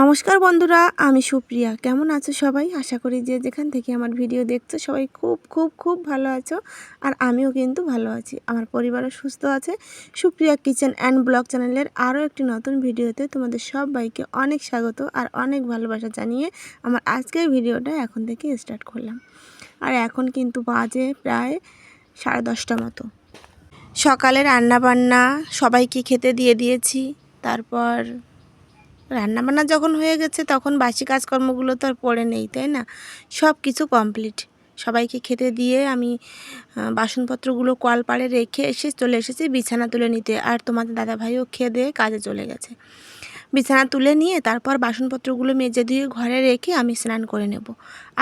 নমস্কার বন্ধুরা, আমি সুপ্রিয়া। কেমন আছো সবাই? আশা করি যে যেখান থেকে আমার ভিডিও দেখছ সবাই খুব খুব খুব ভালো আছো আর আমিও কিন্তু ভালো আছি। আমার পরিবারও সুস্থ আছে। সুপ্রিয়া কিচেন অ্যান্ড ব্লগ চ্যানেলের আরও একটি নতুন ভিডিওতে তোমাদের সবাইকে অনেক স্বাগত আর অনেক ভালোবাসা জানিয়ে আমার আজকের ভিডিওটা এখন থেকে স্টার্ট করলাম। আর এখন কিন্তু বাজে প্রায় সাড়ে দশটা মতো। সকালে রান্না বান্না সবাইকে খেতে দিয়ে দিয়েছি। তারপর রান্নাবান্না যখন হয়ে গেছে, তখন বাসি কাজকর্মগুলো তো আর পড়ে নেই, তাই না? সব কিছু কমপ্লিট সবাইকে খেতে দিয়ে আমি বাসনপত্রগুলো কল পাড়ে রেখে এসে চলে এসেছি বিছানা তুলে নিতে। আর তোমাদের দাদাভাইও খেয়ে দিয়ে কাজে চলে গেছে। বিছানা তুলে নিয়ে তারপর বাসনপত্রগুলো মেজে দিয়ে ঘরে রেখে আমি স্নান করে নেব।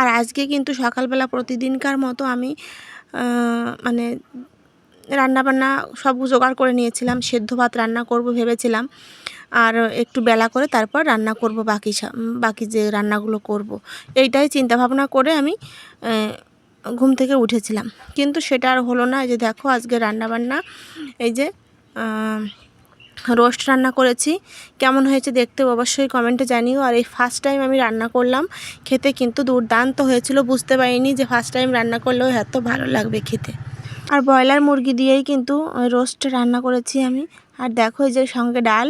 আর আজকে কিন্তু সকালবেলা প্রতিদিনকার মতো আমি মানে রান্নাবান্না সব জোগাড় করে নিয়েছিলাম, সেদ্ধ ভাত রান্না করব ভেবেছিলাম। আর একটু বেলা করে তারপর রান্না করব বাকি বাকি যে রান্নাগুলো করব। এইটাই চিন্তা ভাবনা করে আমি ঘুম থেকে উঠেছিলাম। কিন্তু সেটা আর হলো না, এই যে দেখো আজকে রান্নাবান্না, এই যে রোস্ট রান্না করেছি। কেমন হয়েছে দেখতে অবশ্যই কমেন্টে জানিও। আর এই ফার্স্ট টাইম আমি রান্না করলাম, খেতে কিন্তু দুর্দান্ত হয়েছিল, বুঝতে পারিনি যে ফার্স্ট টাইম রান্না করলেও এত ভালো লাগবে খেতে। আর ব্রয়লার মুরগি দিয়েই কিন্তু রোস্ট রান্না করেছি আমি। আর দেখো যে সঙ্গে ডাল,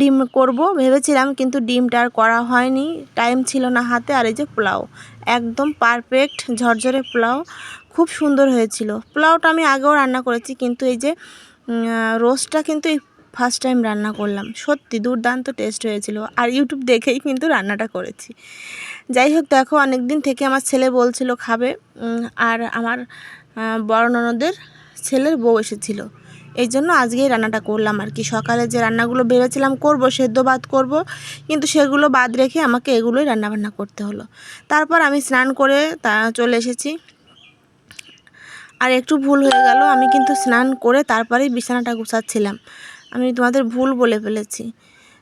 ডিম করব। ভেবেছিলাম কিন্তু ডিমটা আর করা হয়নি টাইম ছিল না হাতে। আর এই যে পোলাও, একদম পারফেক্ট ঝরঝরে পোলাও, খুব সুন্দর হয়েছিল। পোলাওটা আমি আগেও রান্না করেছি, কিন্তু এই যে রোস্টটা কিন্তু এই ফার্স্ট টাইম রান্না করলাম। সত্যি দুর্দান্ত টেস্ট হয়েছিল। আর ইউটিউব দেখেই কিন্তু রান্নাটা করেছি। যাই হোক, দেখো অনেক দিন থেকে আমার ছেলে বলছিল খাবে। আর আমার বড় ননদের ছেলের বউ এসেছিল। এই জন্য আজকেই রান্নাটা করলাম আর কি। সকালে যে রান্নাগুলো ভেবেছিলাম করব, সেদ্ধ ভাত করব, কিন্তু সেগুলো বাদ রেখে আমাকে এগুলোই রান্নাবান্না করতে হলো। তারপর আমি স্নান করে তা চলে এসেছি। আর একটু ভুল হয়ে গেল, আমি কিন্তু স্নান করে তারপরেই বিছানাটা গুছাচ্ছিলাম। আমি তোমাদের ভুল বলে ফেলেছি।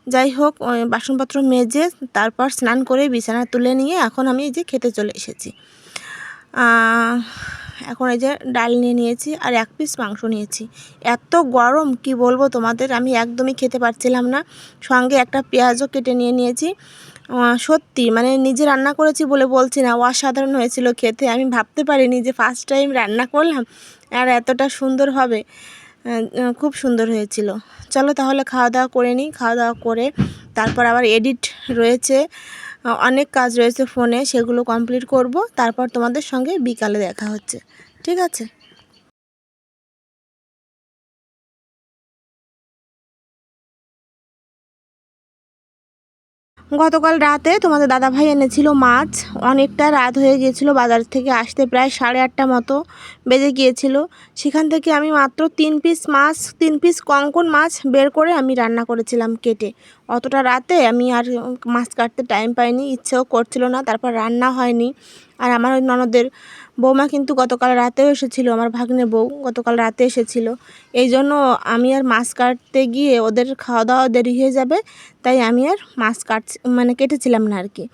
যাই হোক বাসনপত্র মেজে তারপর স্নান করে বিছানা তুলে নিয়ে এখন আমি এই যে খেতে চলে এসেছি। এখন এই যে ডাল নিয়ে নিয়েছি আর এক পিস মাংস নিয়েছি। এত গরম, কি বলব তোমাদের? আমি একদমই খেতে পারছিলাম না। সঙ্গে একটা পেঁয়াজও কেটে নিয়ে নিয়েছি। সত্যি মানে নিজে রান্না করেছি বলে বলছি না, অসাধারণ হয়েছিল খেতে। আমি ভাবতে পারিনি যে ফার্স্ট টাইম রান্না করলাম আর এতটা সুন্দর হবে। খুব সুন্দর হয়েছিল। চলো তাহলে খাওয়া দাওয়া করে নিই। খাওয়া দাওয়া করে তারপর আবার এডিট রয়েছে। অনেক কাজ রয়েছে ফোনে, সেগুলো কমপ্লিট করব। তারপর তোমাদের সঙ্গে বিকালে দেখা হচ্ছে। ঠিক আছে? গতকাল রাতে তোমাদের দাদাভাই এনেছিল মাছ। অনেকটা রাত হয়ে গিয়েছিল, বাজার থেকে আসতে প্রায় সাড়ে আটটা মতো বেজে গিয়েছিল। সেখান থেকে আমি মাত্র তিন পিস মাছ, তিন পিস কঙ্কন মাছ বের করে আমি রান্না করেছিলাম কেটে। অতটা রাতে আমি আর মাছ কাটতে টাইম পাইনি, ইচ্ছেও করছিল না, তারপর রান্না হয়নি। আর আমার ওই ননদের বৌমা কিন্তু গতকাল রাতেও এসেছিল, আমার ভাগ্নে বউ গতকাল রাতে এসেছিল। এই জন্য আমি আর মাছ কাটতে গিয়ে ওদের খাওয়া দাওয়া দেরি হয়ে যাবে, তাই আমি আর মাছ কাট মানে কেটেছিলাম না আর কি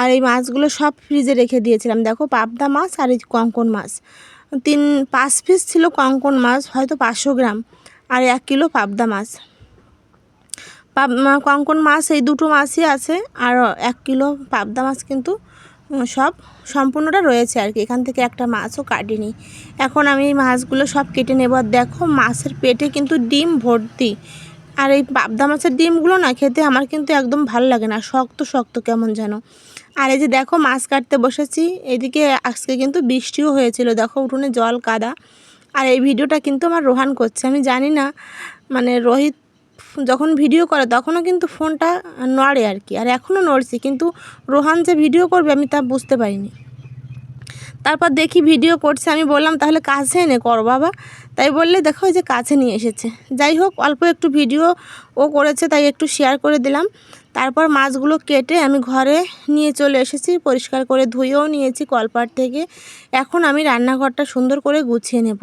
আর এই মাছগুলো সব ফ্রিজে রেখে দিয়েছিলাম। দেখো পাবদা মাছ আর এই কঙ্কন মাছ। তিন, পাঁচ পিস ছিল কঙ্কন মাছ, হয়তো পাঁচশো গ্রাম। আর এক কিলো পাবদা মাছ। পাব, কঙ্কন মাছ, এই দুটো মাছই আছে, আর এক কিলো পাবদা মাছ কিন্তু সব সম্পূর্ণটা রয়েছে আর কি। এখান থেকে একটা মাছও কাটিনি। এখন আমি এই মাছগুলো সব কেটে নেব। আর দেখো, মাছের পেটে কিন্তু ডিম ভর্তি। আর এই পাবদা মাছের ডিমগুলো না খেতে আমার কিন্তু একদম ভালো লাগে না। শক্ত শক্ত কেমন যেন। আর এই যে দেখো, মাছ কাটতে বসেছি। এদিকে আজকে কিন্তু বৃষ্টিও হয়েছিল। দেখো, উঠোনে জল কাদা। আর এই ভিডিওটা কিন্তু আমার রোহান করছে। আমি জানি না মানে রোহিত যখন ভিডিও করে, তখনও কিন্তু ফোনটা নড়ে আর কি আর এখনও নড়ছে, কিন্তু রোহান যে ভিডিও করবে, আমি তা বুঝতে পারিনি। তারপর দেখি ভিডিও করছে, আমি বললাম, তাহলে কাছে এনে কর বাবা। তাই বললে, দেখো যে কাছে নিয়ে এসেছে। যাই হোক, অল্প একটু ভিডিও ও করেছে, তাই একটু শেয়ার করে দিলাম। তারপর মাছগুলো কেটে আমি ঘরে নিয়ে চলে এসেছি, পরিষ্কার করে ধুয়েও নিয়েছি কলপাট থেকে। এখন আমি রান্নাঘরটা সুন্দর করে গুছিয়ে নেব।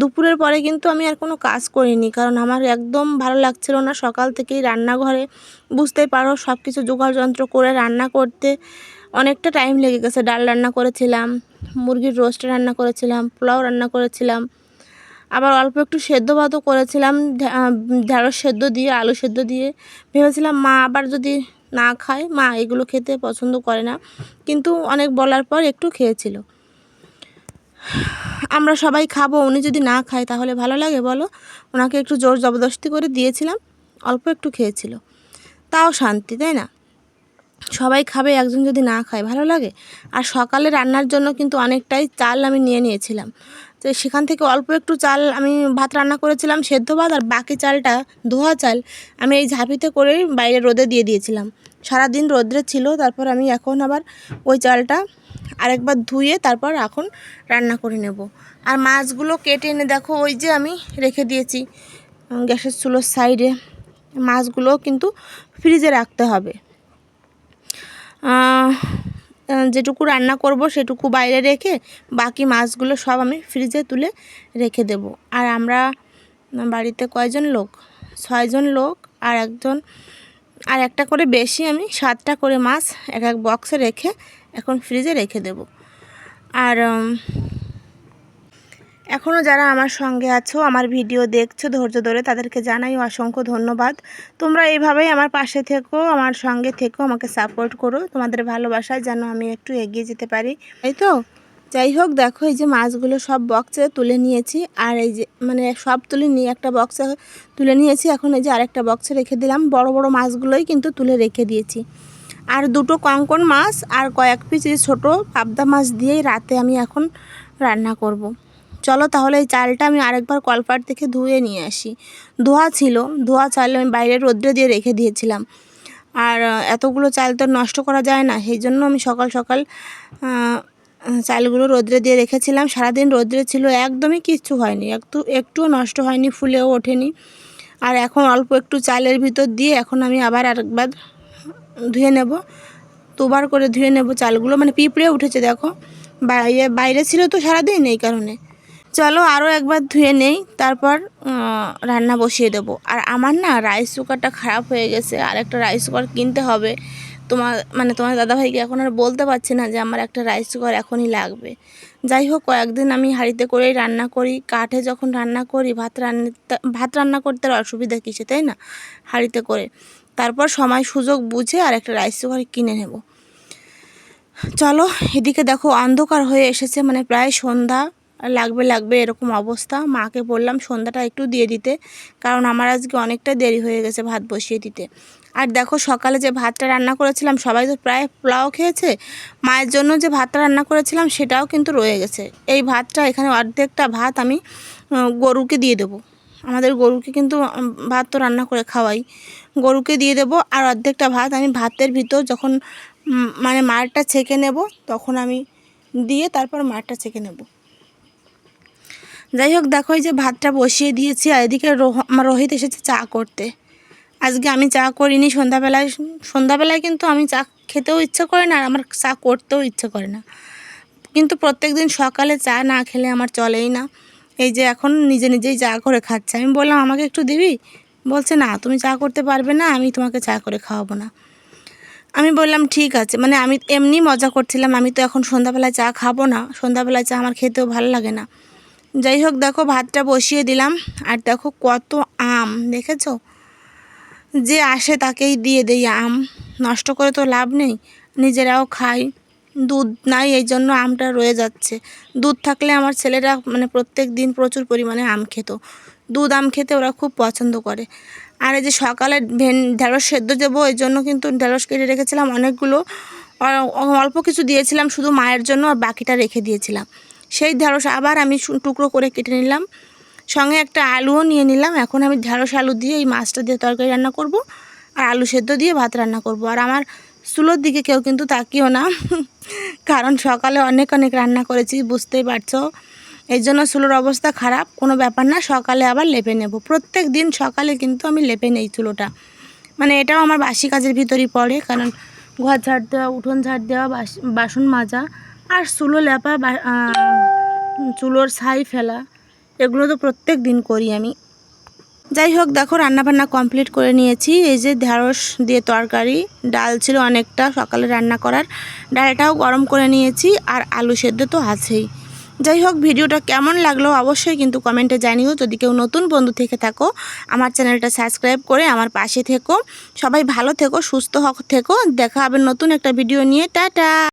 দুপুরের পরে কিন্তু আমি আর কোনো কাজ করিনি, কারণ আমার একদম ভালো লাগছিল না। সকাল থেকেই রান্নাঘরে বুঝতেই পারো সব কিছু জোগাড় যন্ত্র করে রান্না করতে অনেকটা টাইম লেগে গেছে। ডাল রান্না করেছিলাম, মুরগির রোস্ট রান্না করেছিলাম, পোলাও রান্না করেছিলাম। আবার অল্প একটু সেদ্ধ ভাতও করেছিলাম ঢ্যাঁড়স সেদ্ধ দিয়ে, আলু সেদ্ধ দিয়ে। ভেবেছিলাম মা আবার যদি না খায়, মা এগুলো খেতে পছন্দ করে না। কিন্তু অনেক বলার পর একটু খেয়েছিল। আমরা সবাই খাব, উনি যদি না খায় তাহলে ভালো লাগে বলো? ওনাকে একটু জোর জবরদস্তি করে দিয়েছিলাম, অল্প একটু খেয়েছিল। তাও শান্তি, তাই না? সবাই খাবে, একজন যদি না খায়, ভালো লাগে? আর সকালে রান্নার জন্য কিন্তু অনেকটাই চাল আমি নিয়ে নিয়েছিলাম। তো সেখান থেকে অল্প একটু চাল আমি ভাত রান্না করেছিলাম, সেদ্ধ ভাত, আর বাকি চালটা ধোয়া চাল আমি এই ঝাঁপিতে করে বাইরে রোদে দিয়ে দিয়েছিলাম। সারাদিন রোদ্রে ছিল, তারপর আমি এখন আবার ওই চালটা আরেকবার ধুয়ে তারপর এখন রান্না করে নেব। আর মাছগুলো কেটে এনে দেখো, ওই যে আমি রেখে দিয়েছি গ্যাসের চুলোর সাইডে। মাছগুলো কিন্তু ফ্রিজে রাখতে হবে। যেটুকু রান্না করব সেটুকু বাইরে রেখে বাকি মাছগুলো সব আমি ফ্রিজে তুলে রেখে দেব। আর আমরা বাড়িতে কয়জন লোক? ছয়জন লোক আর একজন, আর একটা করে বেশি আমি সাতটা করে মাছ এক এক বক্সে রেখে এখন ফ্রিজে রেখে দেব। আর এখনও যারা আমার সঙ্গে আছো, আমার ভিডিও দেখছ ধৈর্য ধরে, তাদেরকে জানাই অসংখ্য ধন্যবাদ। তোমরা এইভাবেই আমার পাশে থেকো, আমার সঙ্গে থেকো, আমাকে সাপোর্ট করো। তোমাদের ভালোবাসায় যেন আমি একটু এগিয়ে যেতে পারি। এই তো, যাই হোক, দেখো এই যে মাছগুলো সব বক্সে তুলে নিয়েছি, আর এই যে মানে সব তুলে নিয়ে একটা বক্সে তুলে নিয়েছি। এখন এই যে আরেকটা বক্সে রেখে দিলাম, বড় বড় মাছগুলোই কিন্তু তুলে রেখে দিয়েছি। আর দুটো কঙ্কন মাছ আর কয়েক পিস এই ছোটো পাবদা মাছ দিয়েই রাতে আমি এখন রান্না করব। চলো তাহলে এই চালটা আমি আরেকবার কলপাট থেকে ধুয়ে নিয়ে আসি। ধোয়া ছিল, ধোয়া চাল আমি বাইরে রোদ্রে দিয়ে রেখে দিয়েছিলাম। আর এতগুলো চাল তো নষ্ট করা যায় না, সেই জন্য আমি সকাল সকাল চালগুলো রোদ্রে দিয়ে রেখেছিলাম। সারাদিন রোদ্রে ছিল, একদমই কিচ্ছু হয়নি, একটু, একটুও নষ্ট হয়নি, ফুলেও ওঠেনি। আর এখন অল্প একটু চালের ভিতর দিয়ে এখন আমি আবার আরেকবার ধুয়ে নেব। দুবার করে ধুয়ে নেব চালগুলো মানে পিঁপড়ে উঠেছে দেখো। বাইরে বাইরে ছিল তো সারাদিন এই কারণে। চলো আরও একবার ধুয়ে নেই, তারপর রান্না বসিয়ে দেব। আর আমার না রাইস কুকারটা খারাপ হয়ে গেছে, আর একটা রাইস কুকার কিনতে হবে। তোমার মানে তোমার দাদাভাইকে এখন আর বলতে পারছি না যে আমার একটা রাইস কুকার এখনই লাগবে। যাই হোক, কয়েকদিন আমি হাঁড়িতে করেই রান্না করি, কাঠে যখন রান্না করি, ভাত রান্না ভাত রান্না করতে আর অসুবিধা কিসে, তাই না? হাঁড়িতে করে। তারপর সময় সুযোগ বুঝে আর একটা রাইস কুকার কিনে নেব। চলো, এদিকে দেখো অন্ধকার হয়ে এসেছে মানে প্রায় সন্ধ্যা। লাগবে লাগবে, এরকম অবস্থা। মাকে বললাম সন্ধ্যাটা একটু দিয়ে দিতে, কারণ আমার আজকে অনেকটা দেরি হয়ে গেছে ভাত বসিয়ে দিতে। আর দেখো সকালে যে ভাতটা রান্না করেছিলাম, সবাই তো প্রায় পোলাও খেয়েছে, মায়ের জন্য যে ভাতটা রান্না করেছিলাম সেটাও কিন্তু রয়ে গেছে। এই ভাতটা, এখানে অর্ধেকটা ভাত আমি গরুকে দিয়ে দেবো। আমাদের গরুকে কিন্তু ভাত তো রান্না করে খাওয়াই। গরুকে দিয়ে দেবো, আর অর্ধেকটা ভাত আমি ভাতের ভিতর যখন মানে মারটা ছেঁকে নেব, তখন আমি দিয়ে তারপর মারটা ছেঁকে নেব। যাই হোক, দেখো যে ভাতটা বসিয়ে দিয়েছি আর এদিকে রোহিত এসেছে চা করতে। আজকে আমি চা করিনি, সন্ধ্যাবেলায় সন্ধ্যাবেলায় কিন্তু আমি চা খেতেও ইচ্ছে করে না আর আমার চা করতেও ইচ্ছে করে না। কিন্তু প্রত্যেক দিন সকালে চা না খেলে আমার চলেই না। এই যে এখন নিজে নিজেই চা করে খাচ্ছে। আমি বললাম, আমাকে একটু দিবি? বলছে, না, তুমি চা করতে পারবে না, আমি তোমাকে চা করে খাওয়াবো না। আমি বললাম, ঠিক আছে। মানে আমি এমনি মজা করছিলাম, আমি তো এখন সন্ধ্যাবেলায় চা খাব না। সন্ধ্যাবেলায় চা আমার খেতেও ভালো লাগে না। যাই হোক দেখো ভাতটা বসিয়ে দিলাম। আর দেখো কত আম, দেখেছ? যে আসে তাকেই দিয়ে দেই আম। নষ্ট করে তো লাভ নেই, নিজেরাও খাই। দুধ নাই, এই জন্য আমটা রয়ে যাচ্ছে। দুধ থাকলে আমার ছেলেরা মানে প্রত্যেক দিন প্রচুর পরিমাণে আম খেত। দুধ আম খেতে ওরা খুব পছন্দ করে। আর এই যে সকালে ভেন, ঢেঁড়স সেদ্ধ দেবো, এই জন্য কিন্তু ঢেঁড়স কেটে রেখেছিলাম অনেকগুলো। অল্প কিছু দিয়েছিলাম শুধু মায়ের জন্য, আর বাকিটা রেখে দিয়েছিলাম। সেই ঢেঁড়স আবার আমি টুকরো করে কেটে নিলাম। সঙ্গে একটা আলুও নিয়ে নিলাম। এখন আমি ঢেঁড়স আলু দিয়ে এই মাছটা দিয়ে তরকারি রান্না করব আর আলু সেদ্ধ দিয়ে ভাত রান্না করব। আর আমার চুলোর দিকে কেউ কিন্তু তাকিও না, কারণ সকালে অনেক অনেক রান্না করেছি, বুঝতেই পারছ। এই জন্য চুলোর অবস্থা খারাপ, কোনো ব্যাপার না, সকালে আবার লেপে নেব। প্রত্যেক দিন সকালে কিন্তু আমি লেপে নেই চুলোটা। মানে এটাও আমার বাসি কাজের ভিতরেই পড়ে, কারণ ঘর ঝাড় দেওয়া, উঠোন ঝাড় দেওয়া, বাস- বাসন মাজা আর চুলো লেপা বা- চুলোর ছাই ফেলা, এগুলো তো প্রত্যেক দিন করি আমি। যাই হোক, দেখো, রান্নাবান্না কমপ্লিট করে নিয়েছি। এই যে ঢেঁড়স দিয়ে তরকারি, ডাল ছিল অনেকটা, সকালে রান্না করার। ডালটাও গরম করে নিয়েছি, আর আলু সেদ্ধ তো আছেই। যাই হোক, ভিডিওটা কেমন লাগল অবশ্যই কিন্তু কমেন্টে জানিও। যদি কেউ নতুন বন্ধু থেকে থাকো, আমার চ্যানেলটা সাবস্ক্রাইব করে আমার পাশে থেকো। সবাই ভালো থেকো, সুস্থ হক থেকো। দেখা হবে নতুন একটা ভিডিও নিয়ে। টাটা!